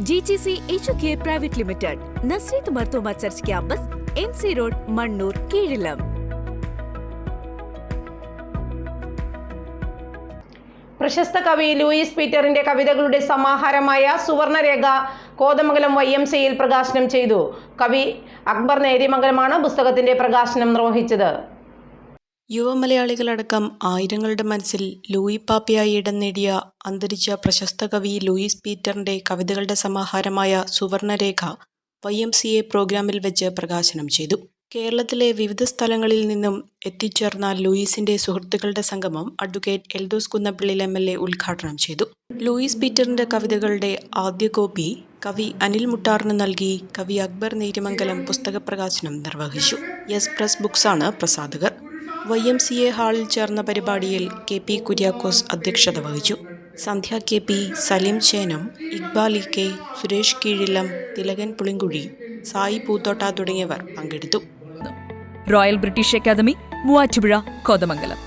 G G C H K private limited Nazareth Marthoma church campus M C road Mannoor Keezhillam പ്രശസ്ത കവി ലൂയിസ് പീറ്ററിന്റെ കവിതകളുടെ സമാഹാരമായ Suvarnarekha Kothamangalam Y M സിയിൽ പ്രകാശനം ചെയ്തു. കവി അക്ബർ നേര്യമംഗലമാണ് പുസ്തകത്തിന്റെ പ്രകാശനം നിർവഹിച്ചത്. യുവമലയാളികളടക്കം ആയിരങ്ങളുടെ മനസ്സിൽ ലൂയി പാപ്പയായി ഇടം നേടിയ അന്തരിച്ച പ്രശസ്ത കവി ലൂയിസ് പീറ്ററിന്റെ കവിതകളുടെ സമാഹാരമായ Suvarnarekha Y M C A പ്രോഗ്രാമിൽ വെച്ച് പ്രകാശനം ചെയ്തു. കേരളത്തിലെ വിവിധ സ്ഥലങ്ങളിൽ നിന്നും എത്തിച്ചേർന്ന ലൂയിസിന്റെ സുഹൃത്തുക്കളുടെ സംഗമം advocate Eldhose Kunnappilly M L A ഉദ്ഘാടനം ചെയ്തു. ലൂയിസ് പീറ്ററിന്റെ കവിതകളുടെ ആദ്യ കോപ്പി കവി അനിൽ മുട്ടാറിന് നൽകി കവി അക്ബർ നേരിമംഗലം പുസ്തക പ്രകാശനം നിർവഹിച്ചു. യെസ് പ്രസ് ബുക്സാണ് പ്രസാധകർ. വൈ എം സി എ ഹാളിൽ ചേർന്ന പരിപാടിയിൽ കെ പി കുര്യാക്കോസ് അധ്യക്ഷത വഹിച്ചു. Sandhya K P Saleem Chenam Iqbal E K Suresh Keezhillam Thilakan Pulinkuzhi Sai Poothotta തുടങ്ങിയവർ പങ്കെടുത്തു. Royal British academy Muvattupuzha Kothamangalam.